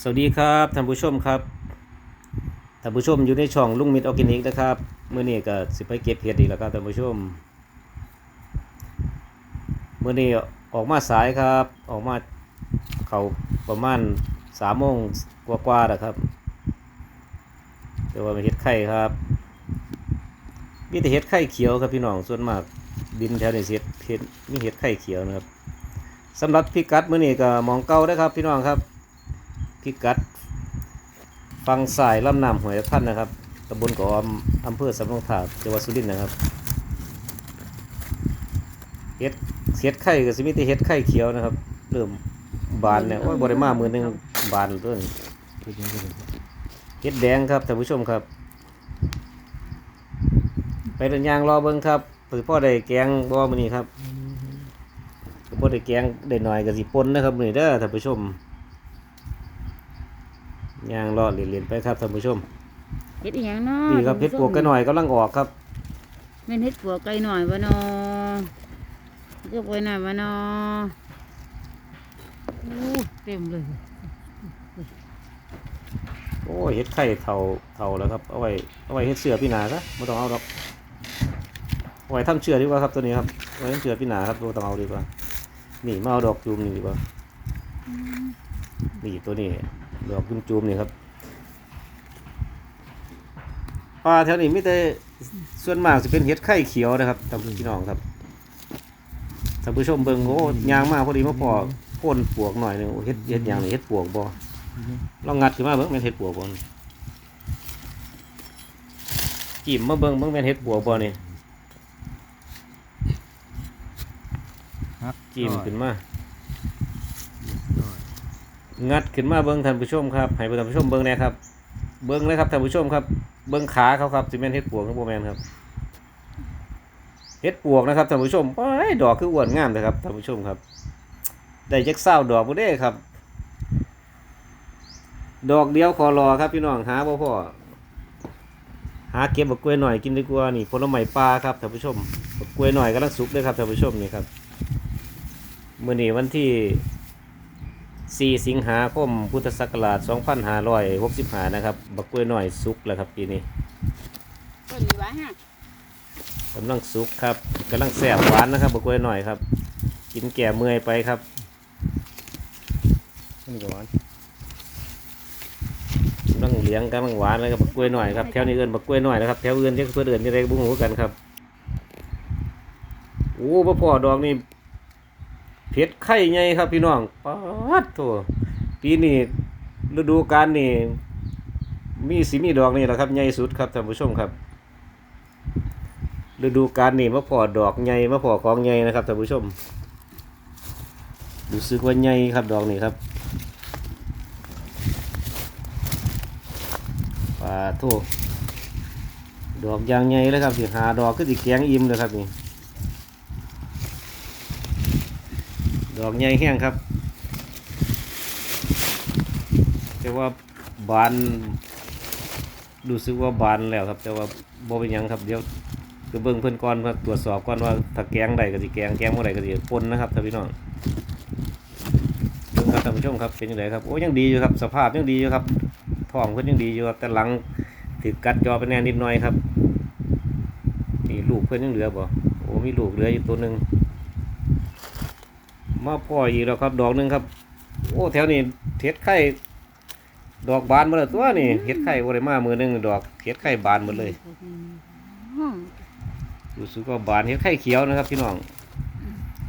สวัสดีครับท่านผู้ชมครับท่านผู้ชมอยู่ในช่องลุงมิตรออร์แกนิกนะครับเมื่อนี้ก็สิไปเก็บเห็ดอีกแล้วครับท่านผู้ชมเมื่อนี้ออกมาสายครับ ออกมาเขาประมาณสามโมงกว่าๆนะครับแต่ว่าเป็นเห็ดไข่ครับมีแต่เห็ดไข่เขียวครับพี่น้องส่วนมากดินแถวนี้สิเห็ดเห็ดมีเห็ดไข่เขียวนะครับสำหรับพิกัดเมื่อนี้ก็มองเก่าได้ครับพี่น้องครับ พิกัดฟังสายลำน้ำหวยพันนะครับตำบลเกาะอมอำเภอสำโรงทาบจังหวัดสุรินทร์นะครับเฮ็ดเฮ็ดไข่ก็สิมีแต่เฮ็ดไข่เขียวนะครับ เริ่มบานเนี่ยโอ้ยบริมามือหนึงบานต้นเฮ็ดแดงครับท่านผู้ชมครับ ไปเดินยางรอเบิ่งครับเพื่อพ่อได้แกงบ่มื้อนี้ครับพ่อได้แกงได้หน่อยก็สิปนนะครับมื้อนี้เด้อท่านผู้ชม ย่างรอดเรียนๆไปครับท่านผู้ชมเฮ็ดอีหยังเนาะนี่ครับเพชรปวกกันหน่อยกำลังออกครับแม่นเฮ็ดปวกไกลหน่อยวะเนาะก็ไปหน่อยวะเนาะโอ้เต็มเลย โอ้ยเฮ็ดไข่เท่าเท่าแล้วครับเอาไว้เอาไว้เฮ็ดเสือพี่หนาซะไม่ต้องเอาดอกเอาไว้ทำเชือดีกว่าครับตัวนี้ครับเอาไว้ทำเชือพี่หนาครับไม่ต้องเอาดีกว่านี่มาเอาดอกจูมนี่ดีกว่านี่ตัวนี้ ดอกจูมจูมๆนี่ครับปลาแถวนี้มีแต่ส่วนมากจะเป็นเห็ดไข่เขียวนะครับท่านพี่น้องครับท่านผู้ชมเบิ่งโอ้ยางมาพอดีมาพอโค่นปวกหน่อยหนึงโอ้เฮ็ดเฮ็ดหยางนี่เฮ็ดปวกบ่ลองงัดขึ้นมาเบิ่งแม่นเห็ดปัวบ่นี่จิ้มมาเบิ่งเบิ่งแม่นเห็ดปัวบ่นี่จิ้มขึ้นมา งัดขึ้นมาเบิ่งท่านผู้ชมครับให้ท่านผู้ชมเบิ่งแน่ครับ เบิ่งเลยครับท่านผู้ชมครับ เบิ่งขาเขาครับสิแม่นเห็ดปวกหรือบ่แม่นครับเห็ดปวกนะครับท่านผู้ชมโอ้ยดอกคืออ้วนงามเลยครับท่านผู้ชมครับ ได้จักเศร้าดอกบ่เด้ครับ ดอกเดียวขอรอครับพี่น้องหาบ่พอหาเก็บบักกล้วยหน่อยกินดีกว่านี่ผลไม้ปลาครับท่านผู้ชมบักกล้วยหน่อยกำลังสุกเลยครับท่านผู้ชมนี่ครับมื้อนี้วันที่ 4 สิงหาคมพุทธศักราช2565 นะครับ บักกล้วยหน่อยสุกแล้วครับปีนี้ต้นนี้วะฮะกำลังสุกครับกำลังแซ่บหวานนะครับบักกล้วยหน่อยครับ กินแก่เมื่อยไปครับนี่ก็หวานกำลังเลี้ยงกำลังหวานเลยครับบักกล้วยหน่อยครับแถวนี้เอินบักกล้วยหน่อยนะครับแถวอื่นที่เพื่อนเอินที่ไรบุ้งหูกันครับโอ้พ่อพ่อดอกนี่ เพชรไข่ไงครับพี่น้องปาดโถปีนี้ฤดูกาลนี่มีสีมีดอกนี่แหละครับใหญ่สุดครับท่านผู้ชมครับ ฤดูกาลนี่มาพอดอกใหญ่มาพอของใหญ่นะครับท่านผู้ชมรู้สึกว่าใหญ่ครับดอกนี่ครับปลาทูดอกยางใหญ่เลยครับสิหาดอกก็สิแกงอิ่มเลยครับนี่ ดอกใหญ่แห้งครับ แต่ว่าบานรู้สึกว่าบานแล้วครับ แต่ว่าบ่เป็นยังครับเดี๋ยวคือเบิ่งเพิ่อนก่อนเพื่อตรวจสอบก่อนว่าถ้าแกงได้ก็สิแกงแกงบ่ได้ก็สิปนนะครับท่านพี่น้องเบิ่งครับท่านผู้ชมครับเป็นยังไงครับโอ้ยังดีอยู่ครับ สภาพยังดีอยู่ครับท้องเพิ่อนยังดีอยู่ครับแต่หลังถือกัดจอไปแน่นิดหน่อยครับนี่ลูกเพิ่อนยังเหลือบ่โอ้มีลูกเหลืออยู่ตัวหนึ่ง มาปล่ออีกแล้วครับ ดอกหนึ่งครับ โอ้แถวนี้เห็ดไข่ดอกบานหมาเลยตัวนี่เห็ดไข่บ่ได้มามือหนึ่งดอกเห็ดไข่บานหมดเลยรู้สึกว่าบานเห็ดไข่เขียวนะครับ พี่น้อง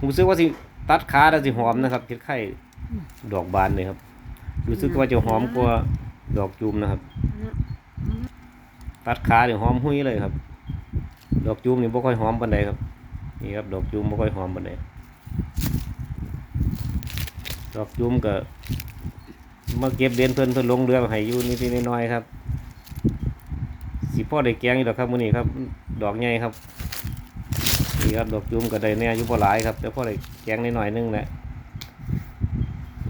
รู้สึกว่าสิตัดขาแล้วสิหอมนะครับเห็ดไข่ดอกบานเลยครับรู้สึกว่าจะหอมกว่าดอกจูมนะครับ ตัดขาเดี๋ยวหอมหุ้ยเลยครับ ดอกจูมนี่บ่ค่อยหอมปานใดครับนี่ครับ ดอกจูมบ่ค่อยหอมปานใด ดอกจูมก็มาเก็บเดือนเพิ่นเพิ่นลงเรือให้อยู่นิดๆน้อยๆครับสิพ่อได้แกงอยู่ดอกครับมื้อนี้ครับ ดอกใหญ่ครับนี่ครับดอกจูมก็ได้แน่อยู่บ่หลายครับแต่พ่อได้แกงนิดหน่อยนึงแหละ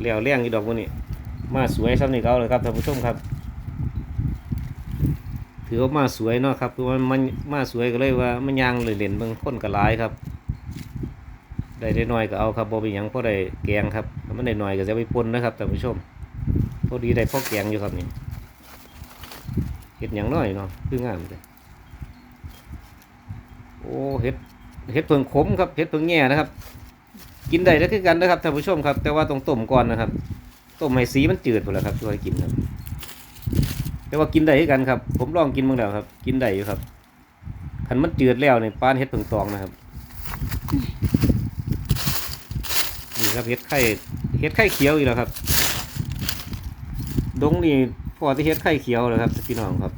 แล้วเลี้ยงอยู่ดอกมื้อนี้มาสวยซ้ำนี่เก่าเลยครับท่านผู้ชมครับ ถือว่ามาสวยเนาะครับคือว่ามันมาสวยก็เลยว่ามันยางเลยเล่นๆเบิ่งคนก็หลายครับ ได้ได้น้อยก็เอาครับบ่เป็นหยังพอได้แกงครับถ้ามันได้น้อยก็จะไปปนนะครับท่านผู้ชมพอดีได้พ่อแกงอยู่ครับนี่เห็ดอย่างน้อยเนาะคืองามเลยโอ้เห็ดเห็ดเพิงขมครับเห็ดเพิงแง่นะครับ กินได้แล้วคือกันนะครับท่านผู้ชมครับ แต่ว่าต้องต้มก่อนนะครับต้มให้สีมันจืดหมดแล้วครับช่วยกินครับ แต่ว่ากินได้คือกันครับ ผมลองกินมาแล้วครับ กินได้อยู่ครับคันมันจืดแล้วเนี่ยปานเห็ดเพิงตองนะครับ ครับเห็ดไข่เห็ดไข่เขียวอีกแล้วครับ ดงนี่พอที่เฮ็ดไข่เขียวเลยครับพี่น้องครับ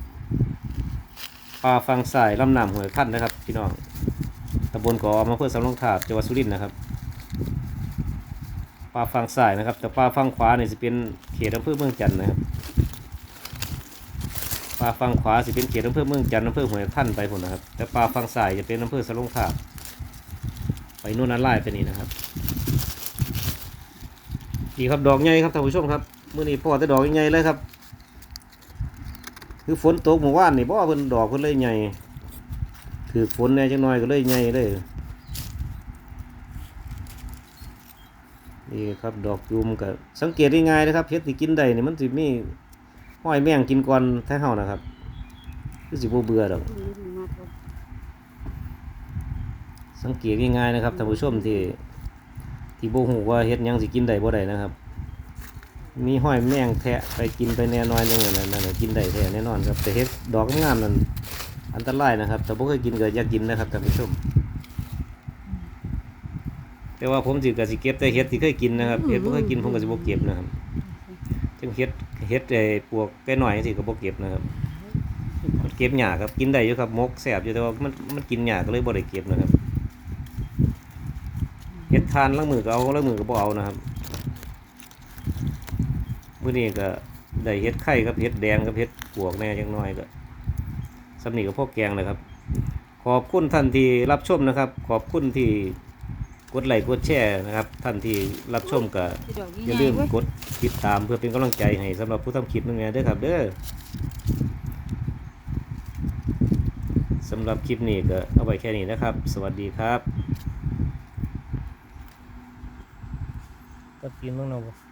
ปลาฟังสายลำน้ำห้วยพันนะครับ พี่น้องตำบลกอมาเพื่อสำโรงทาบจังหวัดสุรินทร์นะครับปลาฟังสายนะครับ แต่ปลาฟังขวาเนี่ยจะเป็นเขตอำเภอเมืองจันทน์นะครับปลาฟังขวาจะเป็นเขตอำเภอเมืองจันทน์อำเภอห้วยพันไปผลนะครับ แต่ปลาฟังสายจะเป็นอำเภอสำโรงทาบไปนู่นนั่นไล่ไปนี่นะครับ ดีครับดอกใหญ่ครับท่านผู้ชมครับมื่อนี้พ่อแต่ดอกใหญ่เลยครับ คือฝนตกเมื่อวานนี่บ่เพิ่นดอกเพิ่นเลยใหญ่ถือฝนแหน่จังน้อยก็เลยใหญ่เลยนี่ครับดอกยูมก็สังเกตได้ง่ายนะครับเฮ็ดที่กินได้นี่มันสิมีห้อยแมงกินก่อนแท้เฮานะครับคือสิบ่เบื่อดอกสังเกตง่ายๆนะครับท่านผู้ชมที่ ที่บ่ฮู้ว่าเฮ็ดหยังสิกินได้บ่ได้นะครับ มีห้อยแมงแทะไปกินไปแน่นอนนึงนั่นน่ะนั่นน่ะกินได้แท้แน่นอนครับแต่เฮ็ดดอกงามๆนั่นอันตรายนะครับ แต่บ่เคยกินก็อย่ากินนะครับท่านผู้ชม แต่ว่าผมสิก็สิเก็บแต่เฮ็ดที่เคยกินนะครับเฮ็ดบ่เคยกินผมก็สิบ่เก็บนะครับจึงเฮ็ดเฮ็ดไอ้ปวกแก่น้อยจังซี่ก็บ่เก็บนะครับมันเก็บยากครับกินได้อยู่ครับมกแซ่บอยู่แต่ว่ามันมันกินยากก็เลยบ่ได้เก็บนะครับ เฮ็ดทานล้างมือก็เอาล้างมือก็บ่เอานะครับมื้อนี้ก็ได้เฮ็ดไข่กับเฮ็ดแดงกับเฮ็ดปวกแน่จังน้อยก็สำนีกับพวกแกงเลยครับ ขอบคุณท่านที่รับชมนะครับ ขอบคุณที่กดไลค์กดแชร์นะครับ ท่านที่รับชมก็อย่าลืมกดติดตามเพื่อเป็นกำลังใจให้สำหรับผู้ทำคลิปนึงเด้อครับเด้อสำหรับคลิปนี้ก็เอาไว้แค่นี้นะครับ สวัสดีครับ partiendo una voz.